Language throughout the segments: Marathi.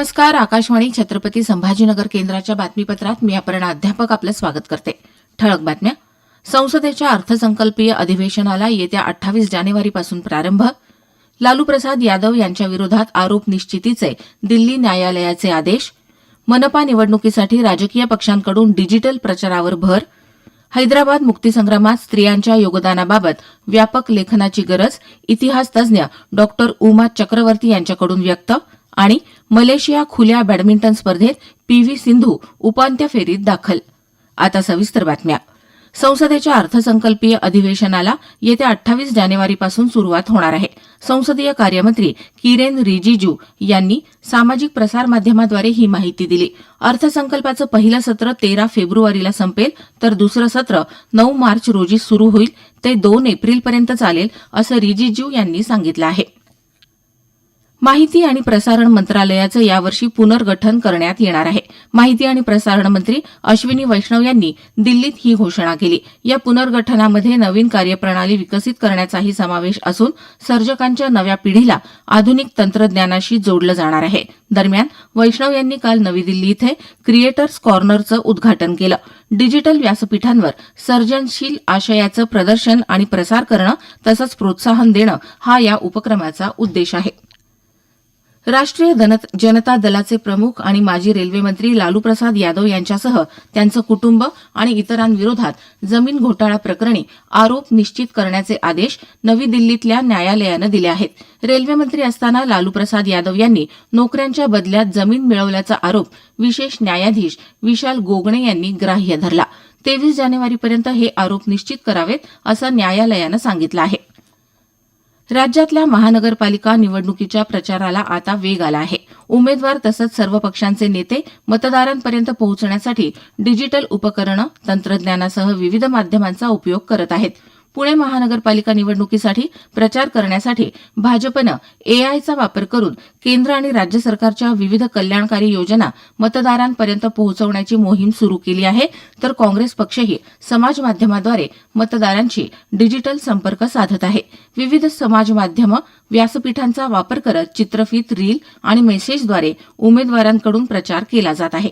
नमस्कार आकाशवाणी छत्रपती संभाजीनगर केंद्राच्या बातमीपत्रात मी अपर्णा अध्यापक आपलं स्वागत करते. ठळक बातम्या. संसदेच्या अर्थसंकल्पीय अधिवेशनाला येत्या अठ्ठावीस जानेवारीपासून प्रारंभ. लालू प्रसाद यादव यांच्या विरोधात आरोप निश्चितीचे दिल्ली न्यायालयाचे आदेश. मनपा निवडणुकीसाठी राजकीय पक्षांकडून डिजिटल प्रचारावर भर. हैदराबाद मुक्तीसंग्रामात स्त्रियांच्या योगदानाबाबत व्यापक लेखनाची गरज इतिहास तज्ज्ञ डॉक्टर उमा चक्रवर्ती यांच्याकडून व्यक्त. आणि मलेशिया खुल्या बॅडमिंटन स्पर्धेत पी व्ही सिंधू उपांत्य फेरीत दाखल. आता सविस्तर बातम्या. संसदेच्या अर्थसंकल्पीय अधिवेशनाला येत्या अठ्ठावीस जानेवारीपासून सुरुवात होणार आहे. संसदीय कार्यमंत्री किरेन रिजिजू यांनी सामाजिक प्रसारमाध्यमाद्वारे ही माहिती दिली. अर्थसंकल्पाचं पहिलं सत्र तेरा फेब्रुवारीला संपेल तर दुसरं सत्र नऊ मार्च रोजी सुरू होईल. ते दोन एप्रिलपर्यंत चालेल असं रिजिजू यांनी सांगितलं आहे. माहिती आणि प्रसारण मंत्रालयाचं यावर्षी पुनर्गठन करण्यात येणार आहे. माहिती आणि प्रसारण मंत्री अश्विनी वैष्णव यांनी दिल्लीत ही घोषणा केली. या पुनर्गठनामध्ये नवीन कार्यप्रणाली विकसित करण्याचाही समावेश असून सर्जकांच्या नव्या पिढीला आधुनिक तंत्रज्ञानाशी जोडलं जाणार आहे. दरम्यान वैष्णव यांनी काल नवी दिल्ली इथे क्रिएटर्स कॉर्नरचं उद्घाटन केलं. डिजिटल व्यासपीठांवर सर्जनशील आशयाचं प्रदर्शन आणि प्रसार करणं तसंच प्रोत्साहन देणं हा या उपक्रमाचा उद्देश आहे. राष्ट्रीय जनता दलाचे प्रमुख आणि माजी रेल्वेमंत्री लालूप्रसाद यादव यांच्यासह त्यांचं कुटुंब आणि इतरांविरोधात जमीन घोटाळा प्रकरणी आरोप निश्चित करण्याचे आदेश नवी दिल्लीतल्या न्यायालयानं दिले आहेत. रेल्वेमंत्री असताना लालूप्रसाद यादव यांनी नोकऱ्यांच्या बदल्यात जमीन मिळवल्याचा आरोप विशेष न्यायाधीश विशाल गोगणे यांनी ग्राह्य धरला. तेवीस जानेवारीपर्यंत हे आरोप निश्चित करावेत असं न्यायालयानं सांगितलं आहे. राज्यातल्या महानगरपालिका निवडणुकीच्या प्रचाराला आता वेग आला आहे. उमेदवार तसंच सर्व पक्षांचे नेते मतदारांपर्यंत पोहोचण्यासाठी डिजिटल उपकरणं तंत्रज्ञानासह विविध माध्यमांचा उपयोग करत आहेत. पुणे महानगरपालिका निवडणुकीसाठी प्रचार करण्यासाठी भाजपनं एआयचा वापर करून केंद्र आणि राज्य सरकारच्या विविध कल्याणकारी योजना मतदारांपर्यंत पोहोचवण्याची मोहीम सुरू केली आहे. तर काँग्रेस पक्षही समाज माध्यमाद्वारे मतदारांशी डिजिटल संपर्क साधत आहे. विविध समाज माध्यमं व्यासपीठांचा वापर करत चित्रफित रील आणि मेसेजद्वारे उमेदवारांकडून प्रचार केला जात आहे.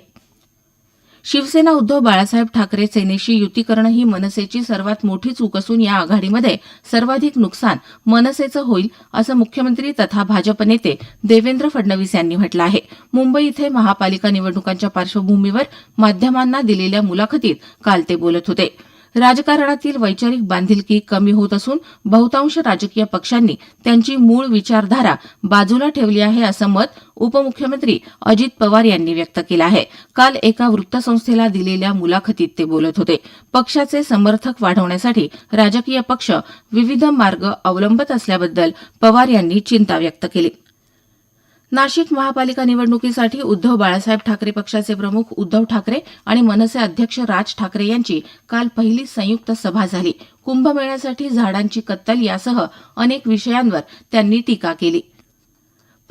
शिवसेना उद्धव बाळासाहेब ठाकरे सेनेशी युती करणं ही मनसेची सर्वात मोठी चूक असून या आघाडीमध्ये सर्वाधिक नुकसान मनसेचं होईल असं मुख्यमंत्री तथा भाजप नेते देवेंद्र फडणवीस यांनी म्हटलं आहे. मुंबई इथे महापालिका निवडणुकांच्या पार्श्वभूमीवर माध्यमांना दिलेल्या मुलाखतीत काल ते बोलत होते. राजकारणातील वैचारिक बांधिलकी कमी होत असून बहुतांश राजकीय पक्षांनी त्यांची मूळ विचारधारा बाजूला ठेवली आहे असं मत उपमुख्यमंत्री अजित पवार यांनी व्यक्त केलं आहे. काल एका वृत्तसंस्थेला दिलेल्या मुलाखतीत ते बोलत होते. पक्षाचे समर्थक वाढवण्यासाठी राजकीय पक्ष विविध मार्ग अवलंबत असल्याबद्दल पवार यांनी चिंता व्यक्त केली. नाशिक महापालिका निवडणुकीसाठी उद्धव बाळासाहेब ठाकरे पक्षाचे प्रमुख उद्धव ठाकरे आणि मनसे अध्यक्ष राज ठाकरे यांची काल पहिली संयुक्त सभा झाली. कुंभमेळ्यासाठी झाडांची कत्तल यासह अनेक विषयांवर त्यांनी टीका केली.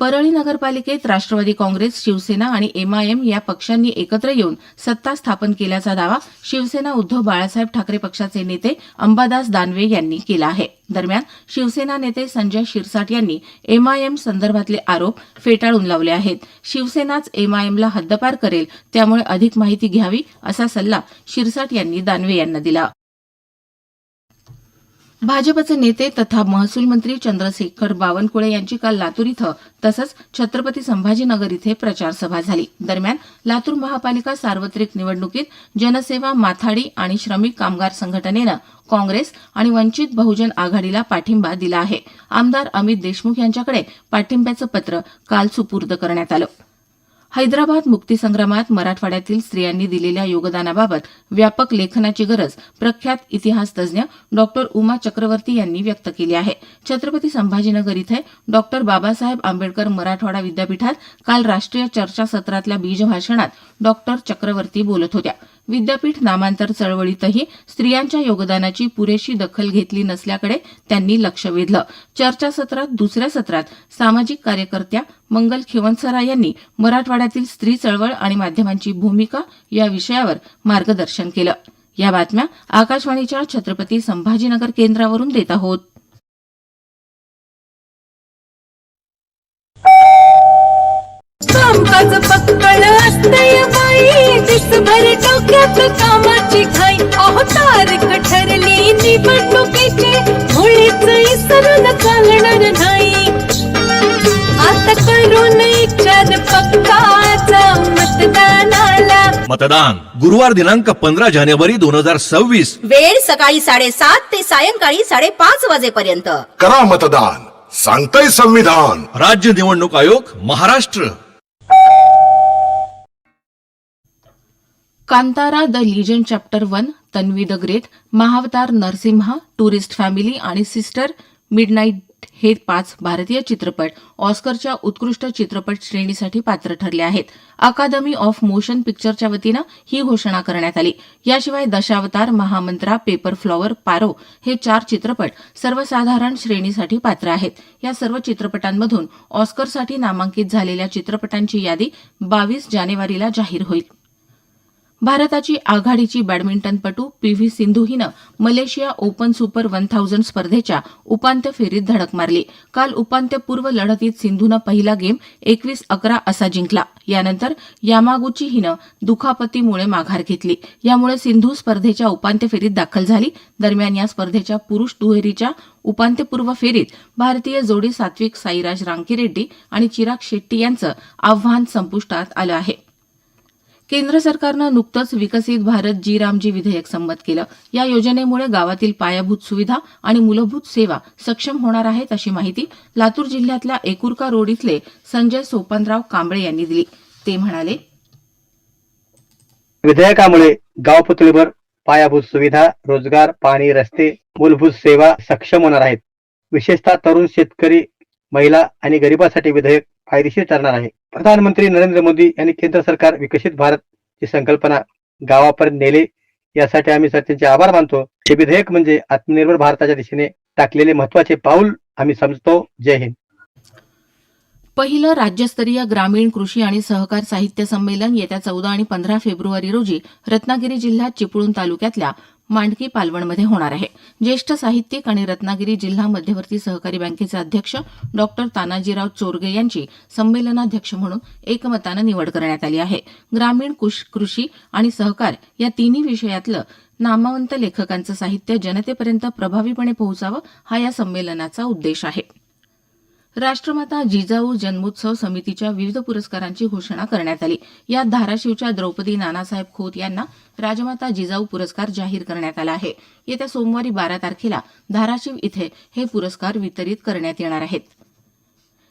परळी नगरपालिकेत राष्ट्रवादी काँग्रेस शिवसेना आणि एमआयएम या पक्षांनी एकत्र येऊन सत्ता स्थापन केल्याचा दावा शिवसेना उद्धव बाळासाहेब ठाकरे पक्षाचे नेते अंबादास दानवे यांनी केला आहे. दरम्यान शिवसेना नेते संजय शिरसाट यांनी एमआयएम संदर्भातले आरोप फेटाळून लावले आहेत. शिवसेनाच एमआयएमला हद्दपार करेल त्यामुळे अधिक माहिती घ्यावी असा सल्ला शिरसाट यांनी दानवे यांना दिला. भाजपचे नेते तथा महसूल मंत्री चंद्रशेखर बावनकुळे यांची काल लातूर इथं तसंच छत्रपती संभाजीनगर इथे प्रचारसभा झाली. दरम्यान लातूर महापालिका सार्वत्रिक निवडणुकीत जनसेवा माथाडी आणि श्रमिक कामगार संघटनेनं काँग्रेस आणि वंचित बहुजन आघाडीला पाठिंबा दिला आहे. आमदार अमित देशमुख यांच्याकडे पाठिंब्याचं पत्र काल सुपूर्द करण्यात आलं. हैदराबाद मुक्तीसंग्रामात मराठवाड्यातील स्त्रियांनी दिलेल्या योगदानाबाबत व्यापक लेखनाची गरज प्रख्यात इतिहासतज्ज्ञ डॉक्टर उमा चक्रवर्ती यांनी व्यक्त केली आहे. छत्रपती संभाजीनगर इथे डॉक्टर बाबासाहेब आंबेडकर मराठवाडा विद्यापीठात काल राष्ट्रीय चर्चासत्रातल्या बीजभाषणात डॉक्टर चक्रवर्ती बोलत होत्या. विद्यापीठ नामांतर चळवळीतही स्त्रियांच्या योगदानाची पुरेशी दखल घेतली नसल्याकडे त्यांनी लक्ष वेधलं. चर्चासत्रात दुसऱ्या सत्रात सामाजिक कार्यकर्त्या मंगल खिवनसरा यांनी मराठवाड्यातील स्त्री चळवळ आणि माध्यमांची भूमिका या विषयावर मार्गदर्शन केलं. या बातम्या आकाशवाणीच्या छत्रपती संभाजीनगर केंद्रावरून देत आहोत. डोक्यात कामाची घाई. अहो तारीख ठरली निवडणुकीची मुळीच विसरून चालणार नाही. आता करून विचार पक्काचा मतदानाला. मतदान. गुरुवार दिनांक पंधरा जानेवारी दोन हजार सव्वीस. वेळ सकाळी साडेसात ते सायंकाळी साडेपाच वाजेपर्यंत. करा मतदान. सांगतंय संविधान. राज्य निवडणूक आयोग Maharashtra. Kantara the legend chapter one Tanvi the great Mahavatar Narsimha tourist family आणि सिस्टर मिडनाईट हे पाच भारतीय चित्रपट ऑस्करच्या उत्कृष्ट चित्रपट श्रेणीसाठी पात्र ठरले आहेत. अकादमी ऑफ मोशन पिक्चरच्या वतीनं ही घोषणा करण्यात आली. याशिवाय दशावतार महामंत्रा पेपर फ्लॉवर पारो हे चार चित्रपट सर्वसाधारण श्रेणीसाठी पात्र आहेत. या सर्व चित्रपटांमधून ऑस्करसाठी नामांकित झालेल्या चित्रपटांची यादी बावीस जानेवारीला जाहीर होईल. भारताची आघाडीची बॅडमिंटनपटू पी व्ही सिंधू हिनं Malaysia open super one thousand स्पर्धेच्या उपांत्य फेरीत धडक मारली. काल उपांत्यपूर्व लढतीत सिंधूनं पहिला गेम एकवीस अकरा असा जिंकला. यानंतर यामागुची हिनं दुखापतीमुळे माघार घेतली. यामुळे सिंधू स्पर्धेच्या उपांत्य फेरीत दाखल झाली. दरम्यान या स्पर्धेच्या पुरुष दुहेरीच्या उपांत्यपूर्व फेरीत भारतीय जोडी सात्विक साईराज रांकीरेड्डी आणि चिराग शेट्टी यांचं आव्हान संपुष्टात आलं आहे. केंद्र सरकारनं नुकतंच विकसित भारत जी रामजी विधेयक संमत केलं. या योजनेमुळे गावातील पायाभूत सुविधा आणि मूलभूत सेवा सक्षम होणार आहेत अशी माहिती लातूर जिल्ह्यातल्या एकुरका रोड इथले संजय सोपनराव कांबळे यांनी दिली. ते म्हणाले विधेयकामुळे गाव पुतळीवर पायाभूत सुविधा रोजगार पाणी रस्ते मूलभूत सेवा सक्षम होणार आहेत. विशेषतः तरुण शेतकरी महिला आणि गरिबांसाठी विधेयक फायदेशीर ठरणार आहे. प्रधानमंत्री नरेंद्र मोदी यांनी केंद्र सरकार विकसित भारत ही संकल्पना गावापर्यंत नेले यासाठी आम्ही सर त्यांचे आभार मानतो. हे विधेयक म्हणजे आत्मनिर्भर भारताच्या दिशेने टाकलेले महत्त्वाचे पाऊल आम्ही समजतो. जय हिंद. पहिलं राज्यस्तरीय ग्रामीण कृषी आणि सहकार साहित्य संमेलन येत्या चौदा आणि पंधरा फेब्रुवारी रोजी रत्नागिरी जिल्ह्यात चिपळूण तालुक्यातल्या मांडकी पालवणमध्ये होणार आहे. ज्येष्ठ साहित्यिक आणि रत्नागिरी जिल्हा मध्यवर्ती सहकारी बँकेचे अध्यक्ष डॉक्टर तानाजीराव चोरगे यांची संमेलनाध्यक्ष म्हणून एकमतानं निवड करण्यात आली आहे. ग्रामीण कृषी आणि सहकार या तिन्ही विषयातलं नामवंत लेखकांचं साहित्य जनतेपर्यंत प्रभावीपणे पोहोचावं हा या संमेलनाचा उद्देश आहे. राष्ट्रमाता जिजाऊ जन्मोत्सव समितीच्या विविध पुरस्कारांची घोषणा करण्यात आली. यात धाराशिवच्या द्रौपदी नानासाहेब खोत यांना राजमाता जिजाऊ पुरस्कार जाहीर करण्यात आला आहे. येत्या सोमवारी बारा तारखेला धाराशिव इथे हे पुरस्कार वितरित करण्यात येणार आहेत.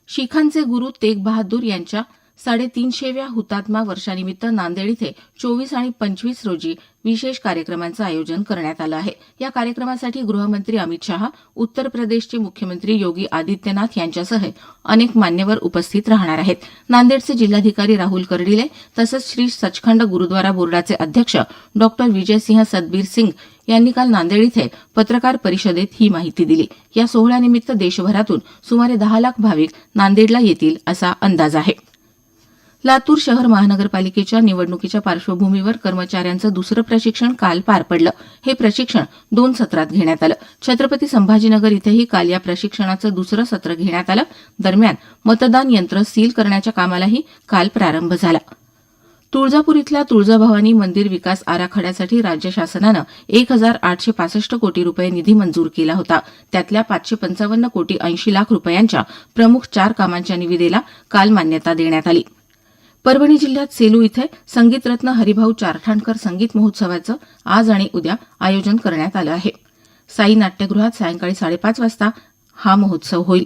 शिखांचे गुरु तेग बहादूर यांच्या साडेतीनशेव्या हुतात्मा वर्षानिमित्त नांदेड इथे चोवीस आणि पंचवीस रोजी विशेष कार्यक्रमांचं आयोजन करण्यात आलं आहे. या कार्यक्रमासाठी गृहमंत्री अमित शहा उत्तर प्रदेशचे मुख्यमंत्री योगी आदित्यनाथ यांच्यासह अनेक मान्यवर उपस्थित राहणार आहेत. नांदेडचे जिल्हाधिकारी राहुल कर्डिले तसंच श्री सचखंड गुरुद्वारा बोर्डाचे अध्यक्ष डॉक्टर विजयसिंह सतबीर सिंग यांनी काल नांदेड इथे पत्रकार परिषदेत ही माहिती दिली. या सोहळ्यानिमित्त देशभरातून सुमारे दहा लाख भाविक नांदेडला येतील असा अंदाज आहे. लातूर शहर महानगरपालिकेच्या निवडणुकीच्या पार्श्वभूमीवर कर्मचाऱ्यांचं दुसरं प्रशिक्षण काल पार पडलं. हे प्रशिक्षण दोन सत्रात घेण्यात आलं. छत्रपती संभाजीनगर इथेही काल या प्रशिक्षणाचं दुसरं सत्र घेण्यात आलं. दरम्यान मतदान यंत्र सील करण्याच्या कामालाही काल प्रारंभ झाला. तुळजापूर इथल्या तुळजाभवानी मंदिर विकास आराखड्यासाठी राज्य शासनानं एक हजार आठशे पासष्ट कोटी रुपये निधी मंजूर केला होता. त्यातल्या पाचशे पंचावन्न कोटी ऐंशी लाख रुपयांच्या प्रमुख चार कामांच्या निविदेला काल मान्यता देण्यात आली. परभणी जिल्ह्यात सेलू इथे संगीतरत्न हरिभाऊ चारठाणकर संगीत महोत्सवाचं आज आणि उद्या आयोजन करण्यात आलं आहे. साई नाट्यगृहात सायंकाळी साडेपाच वाजता हा महोत्सव होईल.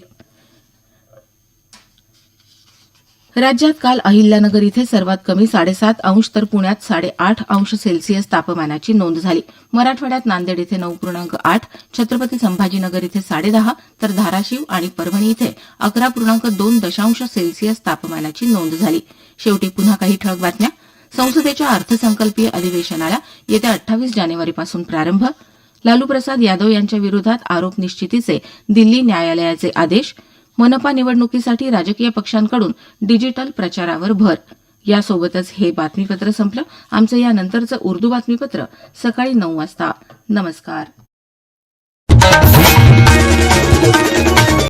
राज्यात काल अहिल्यानगर इथे सर्वात कमी साडेसात अंश तर पुण्यात साडेआठ अंश सेल्सिअस तापमानाची नोंद झाली. मराठवाड्यात नांदेड इथे नऊ पूर्णांक आठ छत्रपती संभाजीनगर इथे साडेदहा तर धाराशिव आणि परभणी इथे अकरा पूर्णांक दोन दशांश सेल्सिअस तापमानाची नोंद झाली. शेवटी पुन्हा काही ठळक बातम्या. संसदेच्या अर्थसंकल्पीय अधिवेशनाला येत्या अठ्ठावीस जानेवारीपासून प्रारंभ. लालू प्रसाद यादव यांच्या विरोधात आरोप निश्चितीचे दिल्ली न्यायालयाचे आदेश. मनपा निवडणुकीसाठी राजकीय पक्षांकडून डिजिटल प्रचारावर भर. यासोबतच हे बातमीपत्र संपलं. आमचं यानंतरचं उर्दू बातमीपत्र सकाळी नऊ वाजता. नमस्कार.